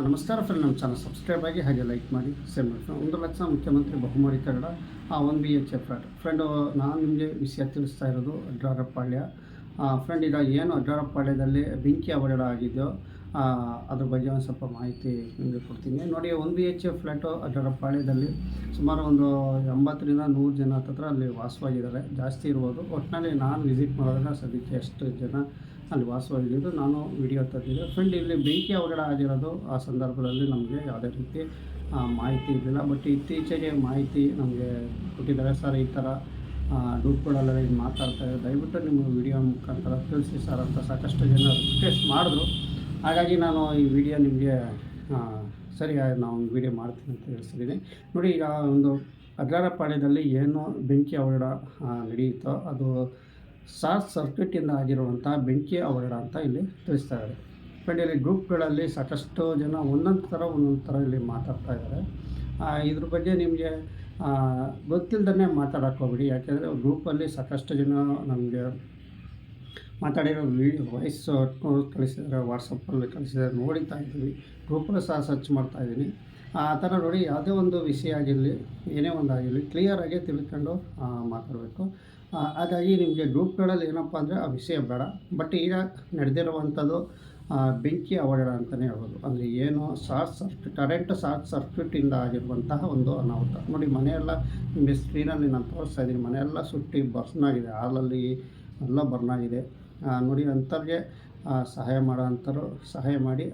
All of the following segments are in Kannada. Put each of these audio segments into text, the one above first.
ನಮಸ್ಕಾರ ಫ್ರೆಂಡ್ ನಮ್ಮ ಚಾನಲ್ ಸಬ್ಸ್ಕ್ರೈಬ್ ಆಗಿ ಹಾಗೆ ಲೈಕ್ ಮಾಡಿ ಶೇರ್ ಮಾಡಿ. ಒಂದು ಲಕ್ಷ ಮುಖ್ಯಮಂತ್ರಿ ಬಹುಮಾರಿ ಕನ್ನಡ, ಆ one B H F friend friend ನಾನು ನಿಮಗೆ ವಿಷಯ ತಿಳಿಸ್ತಾ ಇರೋದು ಅಡ್ರಾರಪಾಳ್ಯ ಫ್ರೆಂಡ್ ಈಗ ಏನು ಅಡ್ರಾರಪಾಳ್ಯದಲ್ಲಿ ಬೆಂಕಿ ಅವಘಡ ಆಗಿದೆಯೋ ಅದ್ರ ಬಗ್ಗೆ ಒಂದು ಸ್ವಲ್ಪ ಮಾಹಿತಿ ನಿಮಗೆ ಕೊಡ್ತೀನಿ. ನೋಡಿ ಒನ್ ಬಿ ಎಚ್ ಎಫ್ ಅದರ ಪಾಳ್ಯದಲ್ಲಿ ಸುಮಾರು ಒಂದು ಎಂಬತ್ತರಿಂದ ನೂರು ಜನ ಹತ್ರ ಅಲ್ಲಿ ವಾಸವಾಗಿದ್ದಾರೆ. ಜಾಸ್ತಿ ಇರ್ಬೋದು. ಒಟ್ಟಿನಲ್ಲಿ ನಾನು ವಿಸಿಟ್ ಮಾಡಿದಾಗ ಸದ್ಯಕ್ಕೆ ಎಷ್ಟು ಜನ ಅಲ್ಲಿ ವಾಸವಾಗಿದ್ದು ನಾನು ವಿಡಿಯೋ ತರ್ತಿದ್ದೆ ಫ್ರೆಂಡ್ ಇಲ್ಲಿ ಬೆಂಕಿ ಅವಘಡ ಆಗಿರೋದು ಆ ಸಂದರ್ಭದಲ್ಲಿ ನಮಗೆ ಯಾವುದೇ ರೀತಿ ಮಾಹಿತಿ ಇರಲಿಲ್ಲ. ಬಟ್ ಇತ್ತೀಚೆಗೆ ಮಾಹಿತಿ ನಮಗೆ ಕೊಟ್ಟಿದ್ದಾರೆ. ಸರ್ ಈ ಥರ ಮಾತಾಡ್ತಾ ಇದ್ದಾರೆ. ದಯವಿಟ್ಟು ನಿಮ್ಮ ವಿಡಿಯೋ ಮುಖಾಂತರ ತಿಳಿಸಿ ಸರ್ ಅಂತ ಸಾಕಷ್ಟು ಜನ ರಿಕ್ವೆಸ್ಟ್ ಮಾಡಿದ್ರು. ಹಾಗಾಗಿ ನಾನು ಈ ವಿಡಿಯೋ ನಿಮಗೆ ಸರಿ ನಾವು ಒಂದು ವಿಡಿಯೋ ಮಾಡ್ತೀನಿ ಅಂತ ತಿಳಿಸಿದ್ದೀನಿ ನೋಡಿ, ಈಗ ಒಂದು ಅಗ್ರಾರಪಾಳ್ಯದಲ್ಲಿ ಏನು ಬೆಂಕಿ ಅವರಡ ನಡೆಯುತ್ತೋ ಅದು ಶಾರ್ಟ್ ಸರ್ಕ್ಯೂಟಿಂದ ಆಗಿರುವಂಥ ಬೆಂಕಿ ಅವರಡ ಅಂತ ಇಲ್ಲಿ ತಿಳಿಸ್ತಾ ಇದ್ದಾರೆ. ಬಟ್ ಇಲ್ಲಿ ಗ್ರೂಪ್ಗಳಲ್ಲಿ ಸಾಕಷ್ಟು ಜನ ಒಂದೊಂದು ಥರ ಒಂದೊಂದು ಥರ ಇಲ್ಲಿ ಮಾತಾಡ್ತಾ ಇದ್ದಾರೆ. ಇದ್ರ ಬಗ್ಗೆ ನಿಮಗೆ ಗೊತ್ತಿಲ್ಲದೇ ಮಾತಾಡೋಕೆ ಹೋಗ್ಬಿಡಿ. ಯಾಕೆಂದರೆ ಗ್ರೂಪಲ್ಲಿ ಸಾಕಷ್ಟು ಜನ ನಮಗೆ ಮಾತಾಡಿರೋ ವೀಡಿಯೋ ವಾಯ್ಸ್ ಕಳಿಸಿದ್ದಾರೆ ವಾಟ್ಸಪ್ಪಲ್ಲಿ ಕಳಿಸಿದ್ದಾರೆ ನೋಡಿತಾ ಇದ್ದೀವಿ. ಗ್ರೂಪಲ್ಲಿ ಸಹ ಸರ್ಚ್ ಮಾಡ್ತಾ ಇದ್ದೀನಿ. ಆ ಥರ ನೋಡಿ ಯಾವುದೇ ಒಂದು ವಿಷಯ ಆಗಿರಲಿ ಏನೇ ಒಂದು ಆಗಿರಲಿ ಕ್ಲಿಯರಾಗಿ ತಿಳ್ಕೊಂಡು ಮಾತಾಡಬೇಕು. ಹಾಗಾಗಿ ನಿಮಗೆ ಗ್ರೂಪ್ಗಳಲ್ಲಿ ಏನಪ್ಪ ಅಂದರೆ ಆ ವಿಷಯ ಬೇಡ. ಬಟ್ ಈಗ ನಡೆದಿರುವಂಥದ್ದು ಬೆಂಕಿ ಅವಘಡ ಅಂತಲೇ ಹೇಳ್ಬೋದು. ಅಂದರೆ ಏನು ಶಾರ್ಟ್ ಸರ್ಕ್ಯೂಟ್ ಕರೆಂಟ್ ಶಾರ್ಟ್ ಸರ್ಕ್ಯೂಟಿಂದ ಆಗಿರುವಂತಹ ಒಂದು ಅನಾಹುತ. ನೋಡಿ ಮನೆಯೆಲ್ಲ ನಿಮಗೆ ಸ್ಕ್ರೀನಲ್ಲಿ ನಾನು ತೋರಿಸ್ತಾ ಇದ್ದೀನಿ. ಮನೆಯೆಲ್ಲ ಸುಟ್ಟಿ ಬರ್ಸ್ನಾಗಿದೆ. ಹಾಲಲ್ಲಿ ಎಲ್ಲ ಬರ್ನ್ ಆಗಿದೆ ಆ, ನೋಡಿ, ಅಂಥವ್ರಿಗೆ ಸಹಾಯ ಮಾಡೋ ಅಂಥವ್ರು ಸಹಾಯ ಮಾಡಿ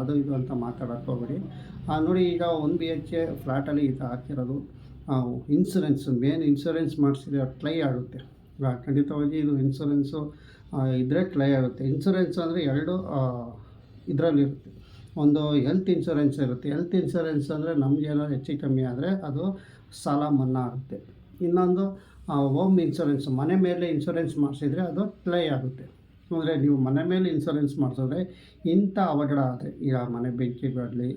ಅದು ಇದು ಅಂತ ಮಾತಾಡೋಕೆ ಹೋಗ್ಬೇಡಿ. ನೋಡಿ, ಈಗ ಒನ್ ಬಿ ಎಚ್ ಎ ಫ್ಲ್ಯಾಟಲ್ಲಿ ಇದು ಹಾಕಿರೋದು ಇನ್ಸೂರೆನ್ಸ್ ಮೇನ್ ಇನ್ಸೂರೆನ್ಸ್ ಮಾಡಿಸಿದ್ರೆ ಕ್ಲೈ ಆಗುತ್ತೆ. ಖಂಡಿತವಾಗಿ ಇದು ಇನ್ಸೂರೆನ್ಸು ಇದ್ದರೆ ಕ್ಲೈ ಆಗುತ್ತೆ. ಇನ್ಸೂರೆನ್ಸ್ ಅಂದರೆ ಎರಡು ಇದರಲ್ಲಿರುತ್ತೆ ಒಂದು ಹೆಲ್ತ್ ಇನ್ಸೂರೆನ್ಸ್ ಇರುತ್ತೆ. ಹೆಲ್ತ್ ಇನ್ಸೂರೆನ್ಸ್ ಅಂದರೆ ನಮಗೇನೋ ಹೆಚ್ಚು ಕಮ್ಮಿ ಆದರೆ ಅದು ಸಾಲ ಮನ್ನಾ ಆಗುತ್ತೆ. ಇನ್ನೊಂದು ಹೋಮ್ ಇನ್ಸೂರೆನ್ಸ್ ಮನೆ ಮೇಲೆ ಇನ್ಸೂರೆನ್ಸ್ ಮಾಡಿಸಿದರೆ ಅದು ಪ್ಲೇ ಆಗುತ್ತೆ. ಅಂದರೆ ನೀವು ಮನೆ ಮೇಲೆ ಇನ್ಸೂರೆನ್ಸ್ ಮಾಡಿಸಿದ್ರೆ ಇಂಥ ಅವಘಡ ಆದರೆ, ಈಗ ಮನೆ ಬೆಂಕಿಗಳಲ್ಲಿ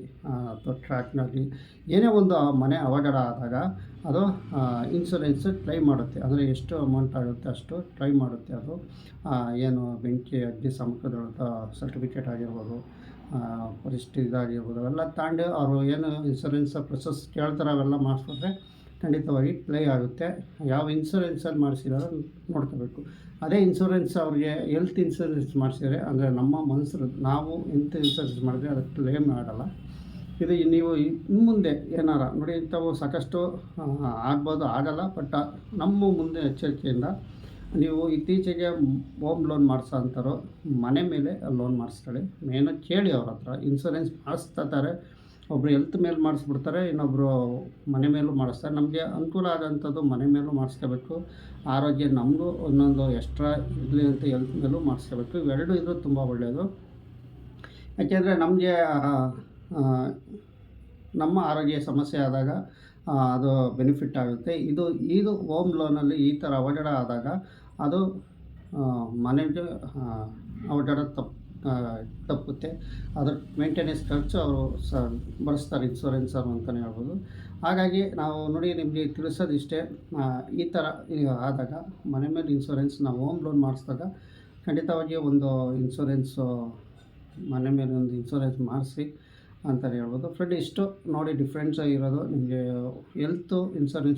ಅಥವಾ ಟ್ರ್ಯಾಕ್ನಲ್ಲಿ ಏನೇ ಒಂದು ಮನೆ ಅವಘಡ ಆದಾಗ ಅದು ಇನ್ಸೂರೆನ್ಸ್ ಟ್ರೈ ಮಾಡುತ್ತೆ. ಅಂದರೆ ಎಷ್ಟು ಅಮೌಂಟ್ ಆಗುತ್ತೆ ಅಷ್ಟು ಟ್ರೈ ಮಾಡುತ್ತೆ ಅದು. ಏನು ಬೆಂಕಿ ಅಗ್ನಿ ಸಮಕದ ಸರ್ಟಿಫಿಕೇಟ್ ಆಗಿರ್ಬೋದು ಪರಿಸ್ಥಿತಿ ಇದಾಗಿರ್ಬೋದು ಅವೆಲ್ಲ ತಾಂಡು ಅವರು ಏನು ಇನ್ಸೂರೆನ್ಸ್ ಪ್ರೊಸೆಸ್ ಕೇಳ್ತಾರೆ ಅವೆಲ್ಲ ಮಾಡಿಸ್ಬಿಟ್ರೆ ಖಂಡಿತವಾಗಿ ಪ್ಲೇ ಆಗುತ್ತೆ. ಯಾವ ಇನ್ಸೂರೆನ್ಸಲ್ಲಿ ಮಾಡಿಸಿರೋ ನೋಡ್ಕೋಬೇಕು. ಅದೇ ಇನ್ಸೂರೆನ್ಸ್ ಅವ್ರಿಗೆ ಹೆಲ್ತ್ ಇನ್ಸೂರೆನ್ಸ್ ಮಾಡಿಸಿದರೆ, ಅಂದರೆ ನಮ್ಮ ಮನಸ್ಸು ನಾವು ಹೆಲ್ತ್ ಇನ್ಸೂರೆನ್ಸ್ ಮಾಡಿದ್ರೆ ಅದಕ್ಕೆ ಕ್ಲೇಮ್ ಮಾಡಲ್ಲ. ಇದು ನೀವು ಇನ್ನು ಮುಂದೆ ಏನಾರ, ನೋಡಿ ಇಂಥವು ಸಾಕಷ್ಟು ಆಗ್ಬೋದು, ಆಗಲ್ಲ ಬಟ್ ನಮ್ಮ ಮುಂದೆ ಎಚ್ಚರಿಕೆಯಿಂದ ನೀವು ಇತ್ತೀಚೆಗೆ ಹೋಮ್ ಲೋನ್ ಮಾಡಿಸೋ ಅಂಥವ್ರು ಮನೆ ಮೇಲೆ ಲೋನ್ ಮಾಡಿಸ್ಕೊಳ್ಳಿ. ಮೇನು ಕೇಳಿ ಅವ್ರ ಹತ್ರ ಇನ್ಸೂರೆನ್ಸ್ ಮಾಡಿಸ್ತಾರೆ ಒಬ್ಬರು ಹೆಲ್ತ್ ಮೇಲೆ ಮಾಡಿಸ್ಬಿಡ್ತಾರೆ ಇನ್ನೊಬ್ಬರು ಮನೆ ಮೇಲೂ ಮಾಡಿಸ್ತಾರೆ. ನಮಗೆ ಅನುಕೂಲ ಆದಂಥದ್ದು ಮನೆ ಮೇಲೂ ಮಾಡಿಸ್ಕೋಬೇಕು. ಆರೋಗ್ಯ ನಮಗೂ ಒಂದೊಂದು ಎಕ್ಸ್ಟ್ರಾ ಇರಲಿ ಅಂತ ಹೆಲ್ತ್ ಮೇಲೂ ಮಾಡಿಸ್ಕೋಬೇಕು. ಇವೆರಡು ಇದ್ರೂ ತುಂಬ ಒಳ್ಳೆಯದು ಯಾಕೆಂದರೆ ನಮಗೆ ನಮ್ಮ ಆರೋಗ್ಯ ಸಮಸ್ಯೆ ಆದಾಗ ಅದು ಬೆನಿಫಿಟ್ ಆಗುತ್ತೆ. ಇದು ಇದು ಹೋಮ್ ಲೋನಲ್ಲಿ ಈ ಥರ ಅವಘಡ ಆದಾಗ ಅದು ಮನೆಗೆ ಅವಘಡ ತಪ್ಪು. ತಪ್ಪುತ್ತೆ. ಅದರ ಮೇಂಟೆನೆನ್ಸ್ ಖರ್ಚು ಅವರು ಸ ಬರೆಸ್ತಾರೆ ಇನ್ಸೂರೆನ್ಸ್ ಅವರು ಅಂತಲೇ ಹೇಳ್ಬೋದು. ಹಾಗಾಗಿ ನಾವು ನೋಡಿ ನಿಮಗೆ ತಿಳಿಸೋದಿಷ್ಟೇ ಇಷ್ಟೇ ಈ ಥರ ಆದಾಗ ಮನೆ ಮೇಲೆ ಇನ್ಸೂರೆನ್ಸ್ ನಾವು ಹೋಮ್ ಲೋನ್ ಮಾಡಿಸಿದಾಗ ಖಂಡಿತವಾಗಿ ಒಂದು ಇನ್ಸೂರೆನ್ಸು ಮನೆ ಮೇಲೆ ಒಂದು ಇನ್ಸೂರೆನ್ಸ್ ಮಾಡಿಸಿ ಅಂತಲೇ ಹೇಳ್ಬೋದು. ಫ್ರೆಂಡ್ ಇಷ್ಟು ನೋಡಿ ಡಿಫ್ರೆನ್ಸ್ ಇರೋದು ನಿಮಗೆ ಹೆಲ್ತು ಇನ್ಸೂರೆನ್ಸ್